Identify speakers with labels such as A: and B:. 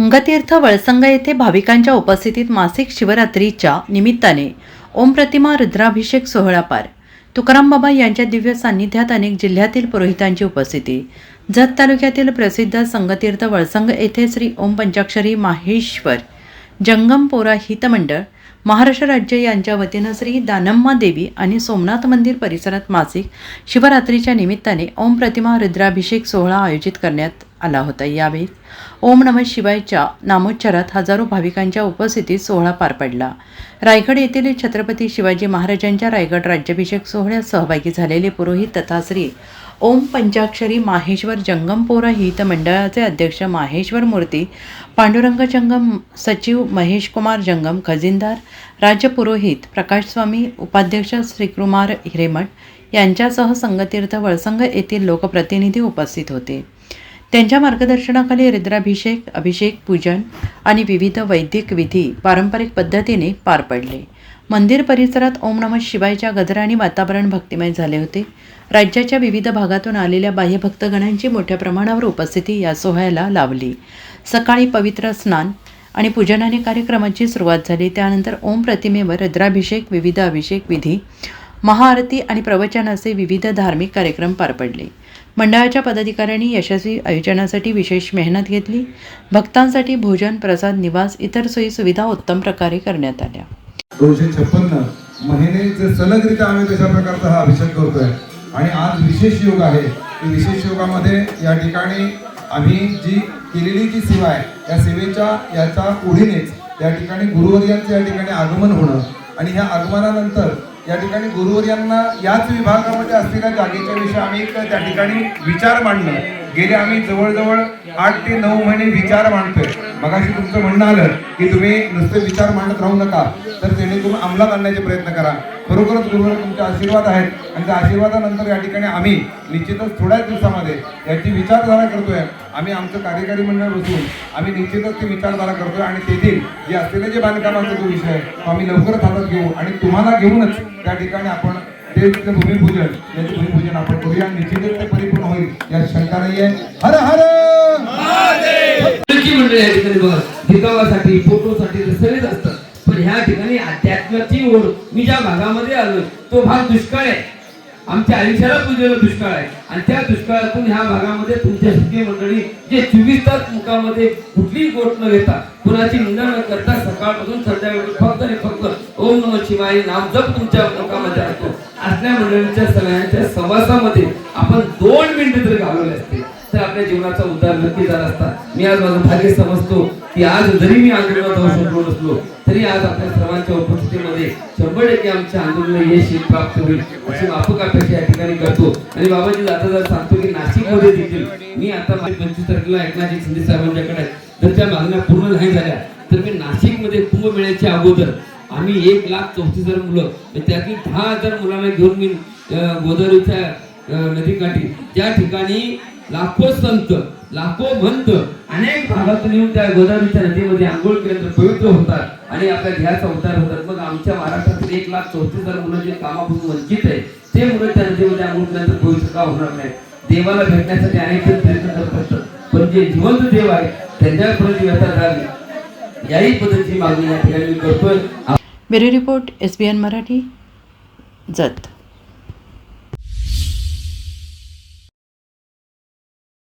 A: संगतीर्थ वळसंग येथे भाविकांच्या उपस्थितीत मासिक शिवरात्रीच्या निमित्ताने ओम प्रतिमा रुद्राभिषेक सोहळा पार तुकाराम बाबा यांच्या दिव्य सान्निध्यात अनेक जिल्ह्यातील पुरोहितांची उपस्थिती. जत तालुक्यातील प्रसिद्ध संगतीर्थ वळसंग येथे श्री ओम पंचाक्षरी माहेश्वर जंगम पोरा हितमंडळ महाराष्ट्र राज्य यांच्या वतीनं श्री दानम्मा देवी आणि सोमनाथ मंदिर परिसरात मासिक शिवरात्रीच्या निमित्ताने ओम प्रतिमा रुद्राभिषेक सोहळा आयोजित करण्यात आला होता. यावेळी ओम नमः शिवायच्या नामोच्चारात हजारो भाविकांच्या उपस्थितीत सोहळा पार पडला. रायगड येथील छत्रपती शिवाजी महाराजांच्या रायगड राज्याभिषेक सोहळ्यात सहभागी झालेले पुरोहित तथा श्री ओम पंचाक्षरी माहेश्वर जंगमपोरा हित मंडळाचे अध्यक्ष माहेश्वर मूर्ती पांडुरंग जंगम सचिव महेश कुमार जंगम खजिनदार राज्यपुरोहित प्रकाशस्वामी उपाध्यक्ष श्रीकुमार हिरेमठ यांच्यासह संगतीर्थ वळसंग येथील लोकप्रतिनिधी उपस्थित होते. त्यांच्या मार्गदर्शनाखाली रुद्राभिषेक अभिषेक पूजन आणि विविध वैदिक विधी पारंपरिक पद्धतीने पार पडले. मंदिर परिसरात ओम नमः शिवायच्या गजराने वातावरण भक्तिमय झाले होते. राज्याच्या विविध भागातून आलेल्या बाह्यभक्तगणांची मोठ्या प्रमाणावर उपस्थिती या सोहळ्याला लावली. सकाळी पवित्र स्नान आणि पूजनाने कार्यक्रमाची सुरुवात झाली. त्यानंतर ओम प्रतिमेवर रुद्राभिषेक विविध अभिषेक विधी महाआरती आणि प्रवचन असे विविध धार्मिक कार्यक्रम पार पडले. मंडळाच्या पदाधिकाऱ्यांनी यशस्वी आयोजनासाठी विशेष मेहनत घेतली. भक्तांसाठी भोजन प्रसाद निवास इतर सोयी सुविधा उत्तम प्रकारे करण्यात आल्या.
B: दोनशे छप्पन्न महिने सलगरित्या आम्ही तशा प्रकारचा हा अभिषेक करतोय आणि आज विशेष योग आहे. विशेष योगामध्ये या ठिकाणी आम्ही जी केलेली जी सेवा आहे या सेवेच्या याच्या ओढीनेच या ठिकाणी गुरुवर्यांचं या ठिकाणी आगमन होणं आणि ह्या आगमनानंतर या ठिकाणी गुरुवर्यांना याच विभागामध्ये असलेल्या जागेच्या विषयी आम्ही त्या ठिकाणी विचार मांडला गेले आम्ही जवळजवळ आठ ते नऊ महिने विचार मांडतोय. मगाशी तुमचं म्हणणं आलं की तुम्ही नुसते विचार मांडत राहू नका. तर जेणेकरून अंमलात आणण्याचे प्रयत्न करा. खरोखरच गुरुवर तुमचे आशीर्वाद आहेत. आणि त्या आशीर्वादानंतर या ठिकाणी आम्ही निश्चितच थोड्याच दिवसामध्ये याची विचारधारा करतोय. आम्ही आमचं कार्यकारी मंडळ बसून आम्ही निश्चितच ती विचारधारा करतोय. आणि तेथील जे असलेले जे बांधकामाचा जो विषय आहे तो आम्ही लवकरच हातात घेऊ. आणि तुम्हाला घेऊनच त्या ठिकाणी आपण ते तिथलं भूमिपूजन याचे भूमिपूजन आपण करूया. निश्चितच ते परिपूर्ण होईल. यात शंका नाहीये. हर हर!
C: मंडळी या ठिकाणी बघा दिखावासाठी फोटोसाठी सगळेच असतात. पण ह्या ठिकाणी अध्यात्माची ओढ मी ज्या भागामध्ये आलो तो भाग दुष्काळ आहे. आमच्या आयुष्याला पुजलेला दुष्काळ आहे. आणि त्या दुष्काळातून ह्या भागामध्ये तुमच्या सगळी मंडळी जे चोवीस तास मुखामध्ये कुठलीही गोट न घेता कुणाची निंदा न करता सकाळपासून संध्याकाळ फक्त आणि फक्त ओम नम शिवाय नाम जप तुमच्या मुखामध्ये असतो. असल्या मंडळींच्या सगळ्यांच्या सहवासामध्ये आपण दोन मिनिटं जर घालवले असते तर आपल्या जीवनाचा उद्धार नक्की झाला असता. मी आज माझं भाग्य समजतो की आज जरी मी आंदोलनात जाऊ शकलो नसलो तरी आज आपल्या सर्वांच्या उपस्थितीमध्ये शंभर टक्के आमच्या आंदोलनाला यश प्राप्त होईल अशी माफक अपेक्षा या ठिकाणी करतो. आणि बाबाजी जाता जर सांगतो की नाशिकमध्ये देखील मी आता माझ्या पंचवीस तारखेला एकनाथ शिंदे साहेबांच्याकडे जर त्या मागण्या पूर्ण नाही झाल्या तर मी नाशिकमध्ये कुंभमेळ्याच्या अगोदर आम्ही एक लाख चौतीस हजार मुलं त्यातील दहा हजार मुलांना घेऊन मी गोदावरीच्या नदीकाठी त्या ठिकाणी लाखो संत लाखो भंत अनेक भागातून येऊन त्या गोदावरीच्या नदीमध्ये आंघोळ केल्यानंतर पवित्र होतात आणि आपल्या ध्याचा उतार होतात. मग आमच्या महाराष्ट्रातील एक लाख चौतीस हजार मुलं जे कामापासून वंचित आहे ते मुलं त्या नदीमध्ये आंघोळ केल्यानंतर पवित्र का होणार नाही? देवाला भेटण्यासाठी अनेक जण प्रयत्न करत असतात. पण जे जिवंत देव आहे त्यांच्यापर्यंत व्यथा झाली याही पद्धतीची मागणी या ठिकाणी करतोय.
A: Bureau report S B N Marathi Jat.